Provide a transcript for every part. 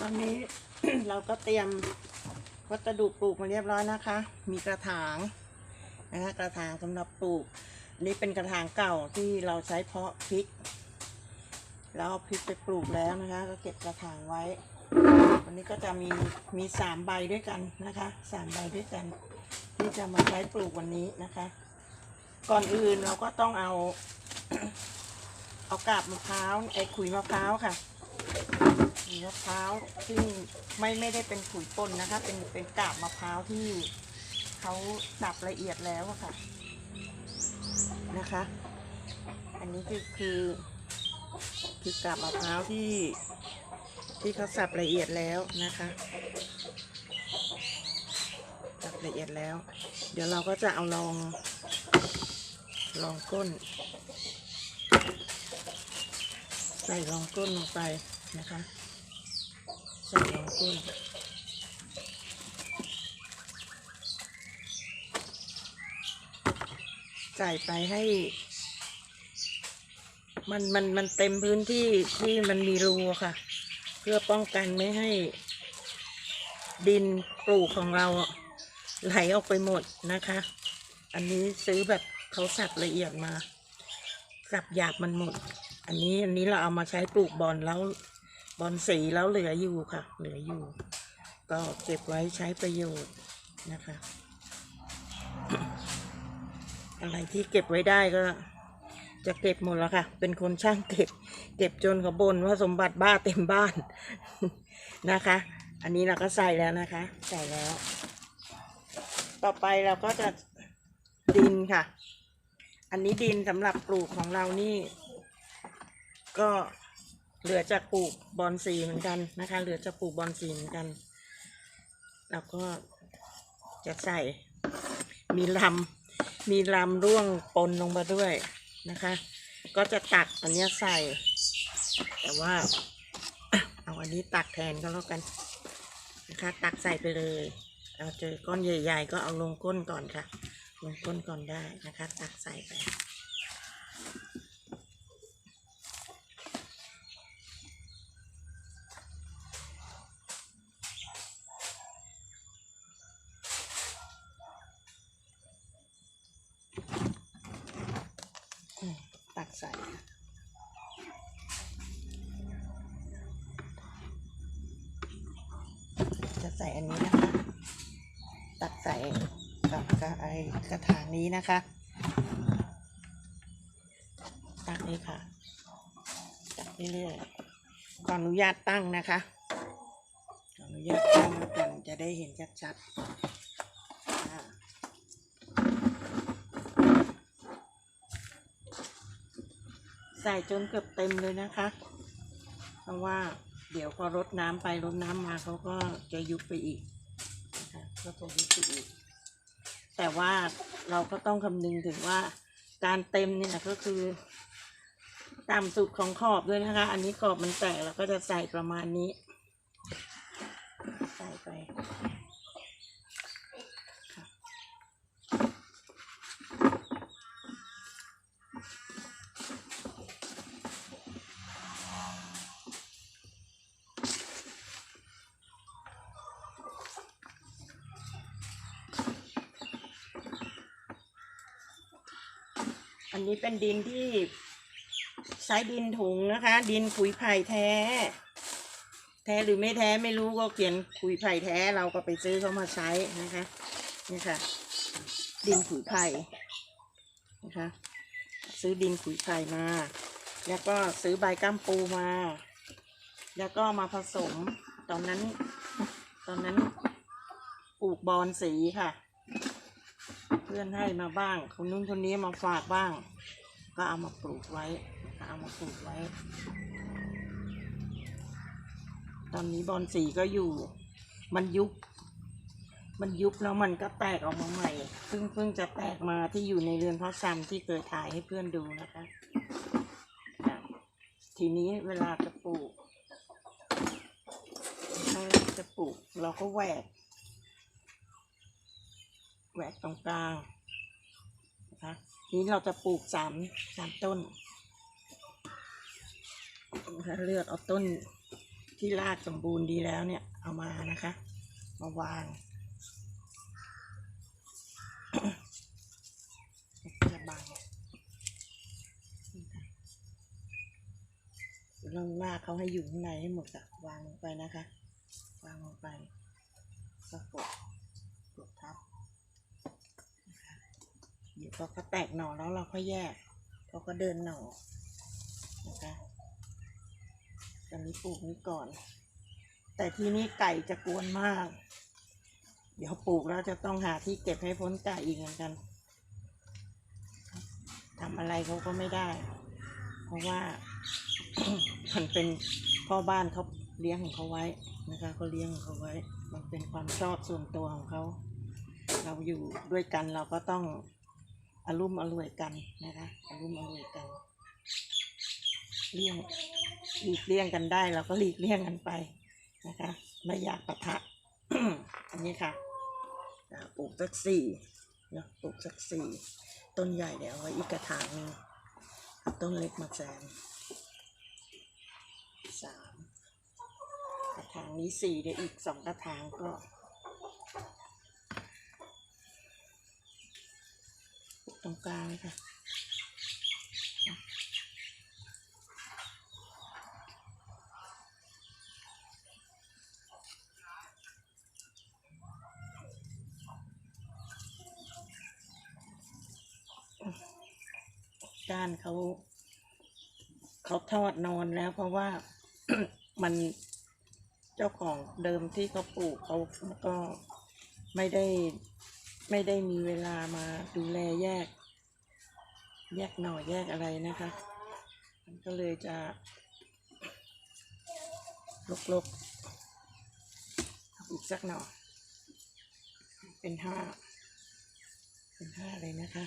ตอนนี้เราก็เตรียมวัสดุปลูกมาเรียบร้อยนะคะ มีกระถางนะคะกระถางสำหรับปลูกนนี้เป็นกระถางเก่าที่เราใช้เพาะพริก แล้วพริกไปปลูกแล้วนะคะ ก็เก็บกระถางไว้ วันนี้ก็จะมีมีสามใบด้วยกันนะคะสามใบด้วยกัน ที่จะมาใช้ปลูกวันนี้นะคะ ก่อนอื่นเราก็ต้องเอา เอากาบมะพร้าวไอ้ขุยมะพร้าวค่ะ ขุยมะพร้าวซึ่งไม่ไม่ได้เป็นขุยป่นนะคะ เป็นเป็นกาบมะพร้าวที่เขาสับละเอียดแล้วะค่ะ นะคะ อันนี้คือคือคือกาบมะพร้าวที่ที่เขาสับละเอียดแล้วนะคะสับละเอียดแล้ว เดี๋ยวเราก็จะเอาลองลองก้น ใส่รองก้นลงไปนะคะ ใส่รองก้นใส่ไปให้ มันมันมันเต็มพื้นที่ที่มันมีรูค่ะ เพื่อป้องกันไม่ให้ ดินปลูกของเราไหลออกไปหมดนะคะ อันนี้ซื้อแบบเขาสับละเอียดมา สับหยาบมันหมด อันนี้อันนี้เราเอามาใช้ปลูกบอลแล้ว บอลสีแล้วเหลืออยู่ค่ะ เหลืออยู่ ก็เก็บไว้ใช้ประโยชน์นะคะ อะไรที่เก็บไว้ได้ก็ จะเก็บหมดแล้วค่ะ เป็นคนช่างเก็บ เก็บจนเขาบนว่าสมบัติบ้าเต็มบ้านนะคะ อันนี้เราก็ใส่แล้วนะคะ ใส่แล้ว ต่อไปเราก็จะดินค่ะ อันนี้ดินสำหรับปลูกของเรานี่ ก็ เหลือจากปลูกบอนสีเหมือนกันนะคะ เหลือจากปลูกบอนสีเหมือนกัน แล้วก็จะใส่ มีลำมีลำร่วงปนลงมาด้วยนะคะ ก็จะตักอันนี้ใส่ แต่ว่าเอาอันนี้ตักแทนก็แล้วกันนะคะ ตักใส่ไปเลยเอาเจอก้อนใหญ่ ๆ ก็เอาลงก้นก่อนค่ะ ลงก้นก่อนได้นะคะ ตักใส่ไป ใส่อันนี้นะคะ ตักใส่กับกับไอกระถางนี้นะคะ ตักนี้ค่ะ ตักเรื่อยๆขอนอนุญาตตั้งนะคะขออนุญาตตั้งแล้วกันจะได้เห็นชัดๆใส่จนเกือบเต็มเลยนะคะ เพราะว่า เดี๋ยวพอรดน้ำไปรดน้ำมาเขาก็จะยุบไปอีกนะคะก็จะยุบไปอีก แต่ว่าเราก็ต้องคำนึงถึงว่าการเต็มเนี่ยก็คือ ตามสุดของขอบด้วยนะคะ อันนี้ขอบมันแตกเราก็จะใส่ประมาณนี้ ใส่ไป นี้เป็นดินที่ใช้ดินถุงนะคะ ดินขุยไผ่แท้ แท้หรือไม่แท้ไม่รู้ก็เขียนขุยไผ่แท้เราก็ไปซื้อเขามาใช้นะคะนี่ค่ะ ดินขุยไผ่นะคะ ซื้อดินขุยไผ่มา แล้วก็ซื้อใบก้ามปูมา แล้วก็มาผสมตอนนั้น ตอนนั้นปลูกบอนสีค่ะ เพื่อนให้มาบ้าง คนนู้นคนนี้มาฝากบ้าง ก็เอามาปลูกไว้เอามาปลูกไว้ ตอนนี้บอนสีก็อยู่ มันยุบ มันยุบแล้วมันก็แตกออกมาใหม่เพิ่งเพิ่งจะแตกมาที่อยู่ในเรือนเพาะชำที่เคยถ่ายให้เพื่อนดูนะคะอะทีนี้เวลาจะปลูกถ้าจะปลูกเราก็แหวก แหวกตรงกลางนะคะนี้เราจะปลูกสามสามต้นนะคะเลือกเอาต้นที่รากสมบูรณ์ดีแล้วเนี่ย เอามานะคะ มาวางจะบังลองลากเขาให้อยู่ข้างในให้หมดอะวางลงไปนะคะ วางลงไปก็กดกดทับนะคะ เดี๋ยวพอเขาแตกหน่อแล้วเราค่อยแยกเขาก็เดินหน่อนะคะตอนนี้ปลูกนี้ก่อน แต่ที่นี้ไก่จะกวนมาก เดี๋ยวปลูกแล้วจะต้องหาที่เก็บให้พ้นไก่อีกเหมือนกันทำอะไรเขาก็ไม่ได้ เพราะว่ามันเป็นพ่อบ้านเขาเลี้ยงของเขาไว้นะคะเขาเลี้ยงของเขาไว้ มันเป็นความชอบส่วนตัวของเขา เราอยู่ด้วยกันเราก็ต้อง อารุ่มอร่วยกันนะคะอารุ่มอร่วยกันเลี่ยงหลีกเลี่ยงกันได้เราก็หลีกเลี่ยงกันไปนะคะไม่อยากปะทะอันนี้ค่ะปลูกสักสี่เนาะปลูกสักสี่ต้นใหญ่เดี๋ยวไว้อีกกระถางนึงเอาต้นเล็กมาแซมสามกระถางนี้สี่เดี๋ยวอีกสองกระถางก็ปลูก ตรงกลางเลยค่ะก้านเขาเขาทอดนอนแล้วเพราะว่ามันเจ้าของเดิมที่เขาปลูกเขาก็ไม่ได้ ไม่ได้มีเวลามาดูแลแยก แยกหน่อแยกอะไรนะคะ มันก็เลยจะลกๆอาอีกสักหน่อ เป็นห้า เป็นห้าเลยนะคะ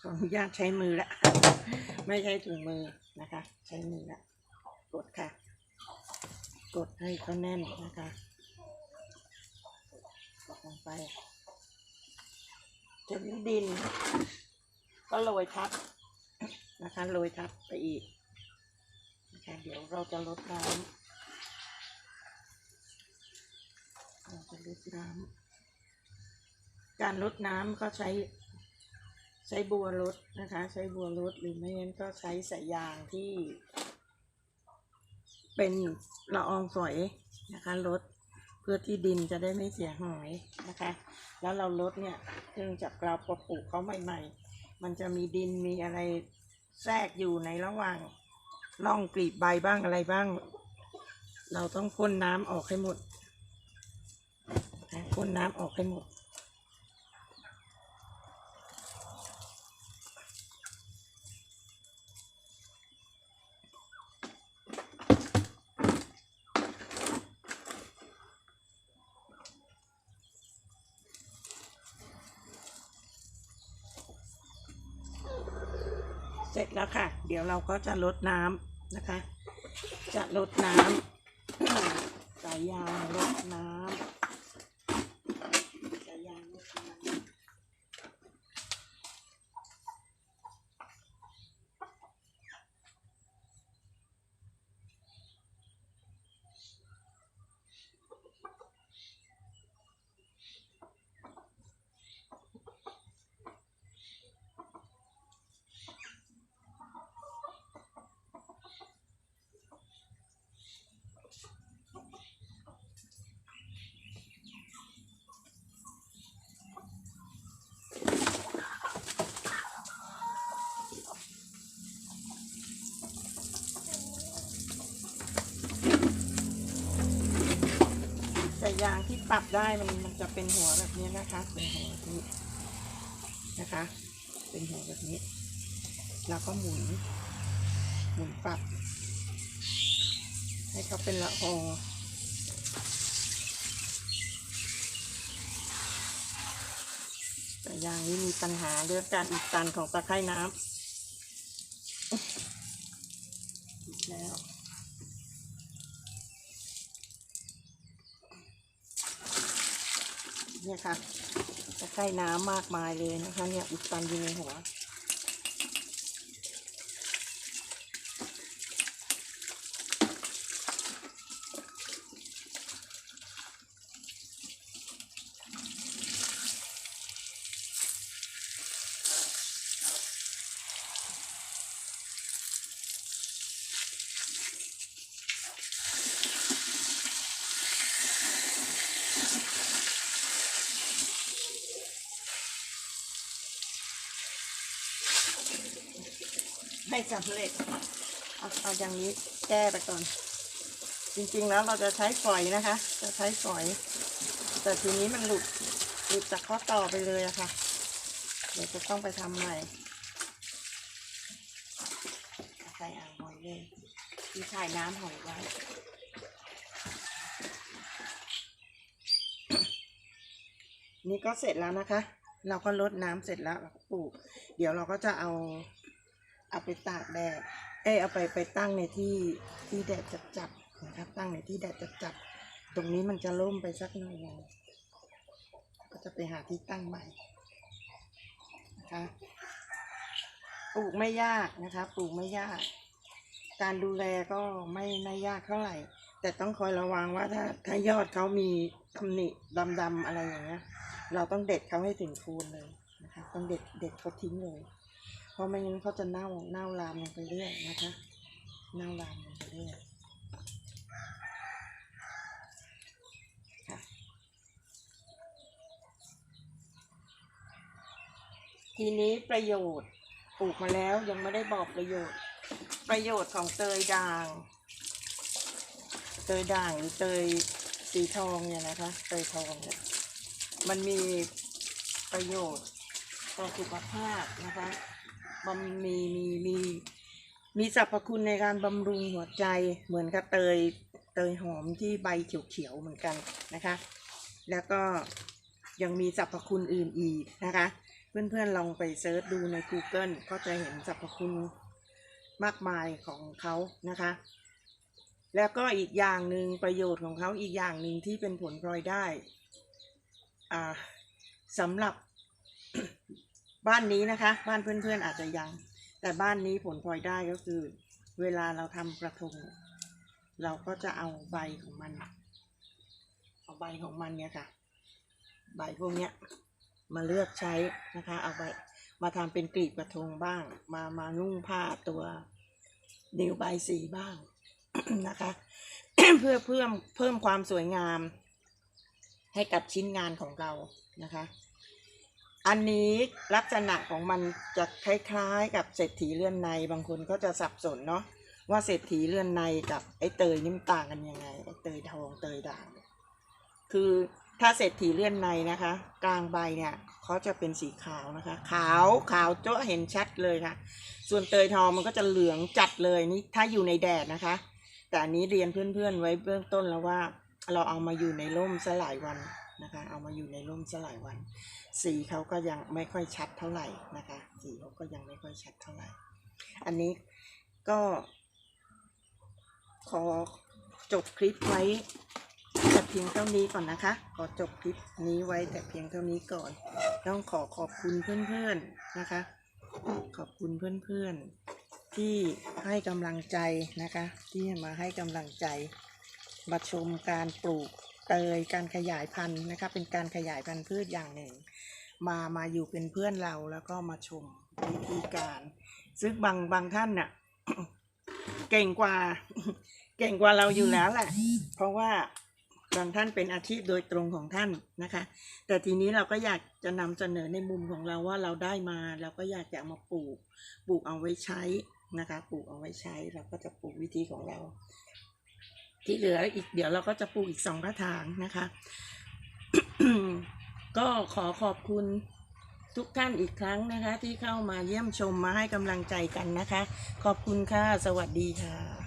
ขออนุญาตใช้มือละ ไม่ใช้ถุงมือนะคะ ใช้มือละ กดค่ะ กดให้เขาแน่นนะคะ กลงไปถึงดิน ก็โรยทับนะคะโรยทับไปอีกนะคะเดี๋ยวเราจะลดน้ำเราจะลดน้ำการลดน้ำก็ใช้ใช้บัวรดนะคะ ใช้บัวรดหรือไม่งั้นก็ใช้สายยางที่ เป็นละอองฝอยนะคะลด พื่อที่ดินจะได้ไม่เสียหายนะคะ แล้วเราลดเนี่ยเนื่องจากเราปลูกเขาใหม่ ๆ มันจะมีดินมีอะไรแทรกอยู่ในระหว่างร่องกลีบใบบ้างอะไรบ้าง เราต้องพ่นน้ำออกให้หมดนะพ่นน้ำออกให้หมด เสร็จแล้วค่ะ เดี๋ยวเราก็จะลดน้ำนะคะ จะลดน้ำสายยางลดน้ำ ยางที่ปรับได้มันมันจะเป็นหัวแบบนี้นะคะ เป็นหัวแบบนี้นะคะ เป็นหัวแบบนี้ แล้วก็หมุน หมุนปรับ ให้เขาเป็นละอองแต่ยางนี้มีปัญหาเรื่องการอุดตันของตะไคร่น้ำอีกแล้ว เนี่ยค่ะตะไคร้น้ำมากมายเลยนะคะ เนี่ยอุดตันอยู่ในหัว ไม่สำเร็จเอาเอาอย่างนี้แก้ไปก่อน จริงๆแล้วเราจะใช้ฝอยนะคะ จะใช้ฝอย แต่ทีนี้มันหลุดหลุดจากข้อต่อไปเลยอะค่ะ เดี๋ยวจะต้องไปทำใหม่ใส่อ่างหอยเลยที่ถ่ายน้ำหอยไว้นี่ก็เสร็จแล้วนะคะ เราก็ลดน้ำเสร็จแล้วเราก็ปลูก เดี๋ยวเราก็จะเอาเอาไปตากแดด เอ้ยเอาไปไปตั้งในที่ที่แดดจัดจัดๆนะครับ ตั้งในที่แดดจัดจัดๆตรงนี้มันจะร่มไปสักหน่อยนึงก็จะไปหาที่ตั้งใหม่นะคะปลูกไม่ยากนะคะปลูกไม่ยาก การดูแลก็ไม่ไม่ยากเท่าไหร่ แต่ต้องคอยระวังว่าถ้าถ้ายอดเขามีตำหนิดำๆอะไรอย่างเงี้ย เราต้องเด็ดเขาให้ถึงโคนเลยนะคะ ต้องเด็ดเด็ดเขาทิ้งเลย เพราะไม่งั้นเขาจะเน่าเน่าลามลงไปเรื่อยนะคะ เน่าลามลงไปเรื่อยทีนี้ประโยชน์ปลูกมาแล้วยังไม่ได้บอกประโยชน์ ประโยชน์ของเตยด่าง เตยด่างหรือเตยสีทองเนี่ยนะคะเตยทองเนี่ยมันมีประโยชน์ต่อสุขภาพนะคะมันมีมีมีมีสรรพคุณในการบำรุงหัวใจเหมือนกับเตยเตยหอมที่ใบเขียวๆเหมือนกันนะคะ แล้วก็ยังมีสรรพคุณอื่นอีกนะคะ เพื่อนๆลองไปเซิร์ชดูใน Google ก็จะเห็นสรรพคุณมากมายของเขานะคะ แล้วก็อีกอย่างหนึ่งประโยชน์ของเขาอีกอย่างหนึ่งที่เป็นผลพลอยได้อ่าสำหรับบ้านนี้นะคะ บ้านเพื่อนๆอาจจะยัง แต่บ้านนี้ผลพลอยได้ก็คือ เวลาเราทำกระทง เราก็จะเอาใบของมัน เอาใบของมันเนี่ยค่ะ ใบพวกเนี้ยมาเลือกใช้นะคะ เอาใบมาทำเป็นกลีบกระทงบ้าง มามานุ่งผ้าตัว นิ้วใบสีบ้าง นะคะ เพื่อเพิ่มเพิ่มความสวยงาม ให้กับชิ้นงานของเรานะคะ อันนี้ลักษณะของมันจะคล้ายๆ กับเศรษฐีเลื่อนในบางคนก็จะสับสนเนาะว่าเศรษฐีเลื่อนในกับไอ้เตยนี่มันต่างกันยังไงไอ้เตยทองเตยด่าง คือถ้าเศรษฐีเลื่อนในนะคะ กลางใบเนี่ยเขาจะเป็นสีขาวนะคะ ขาวขาวจ๊ะเห็นชัดเลยค่ะ ส่วนเตยทองมันก็จะเหลืองจัดเลยนี่ถ้าอยู่ในแดดนะคะ แต่อันนี้เรียนเพื่อนๆไว้เบื้องต้นแล้วว่า เราเอามาอยู่ในร่มสลายวันนะคะ เอามาอยู่ในร่มสลายวัน สีเขาก็ยังไม่ค่อยชัดเท่าไหร่นะคะ สีเขาก็ยังไม่ค่อยชัดเท่าไหร่ อันนี้ก็ขอจบคลิปไว้แต่เพียงเท่านี้ก่อนนะคะ ขอจบคลิปนี้ไว้แต่เพียงเท่านี้ก่อน ต้องขอขอบคุณเพื่อนๆนะคะ ขอบคุณเพื่อนๆ ที่ให้กำลังใจนะคะ ที่มาให้กำลังใจมาชมการปลูกเตยการขยายพันธุ์นะคะ เป็นการขยายพันธุ์พืชอย่างหนึ่ง มามาอยู่เป็นเพื่อนเราแล้วก็มาชมวิธีการ ซึ่งบางบางท่านน่ะเก่งกว่าเก่งกว่าเราอยู่แล้วแหละ เพราะว่าบางท่านเป็นอาชีพโดยตรงของท่านนะคะ แต่ทีนี้เราก็อยากจะนำเสนอในมุมของเราว่าเราได้มาเราก็อยากจะมาปลูก ปลูกเอาไว้ใช้ นะคะปลูกเอาไว้ใช้เราก็จะปลูกวิธีของเรา ที่เหลืออีกเดี๋ยวเราก็จะปลูกอีกสองกระถางนะคะ ก็ขอขอบคุณทุกท่านอีกครั้งนะคะ ที่เข้ามาเยี่ยมชมมาให้กำลังใจกันนะคะ ขอบคุณค่ะ สวัสดีค่ะ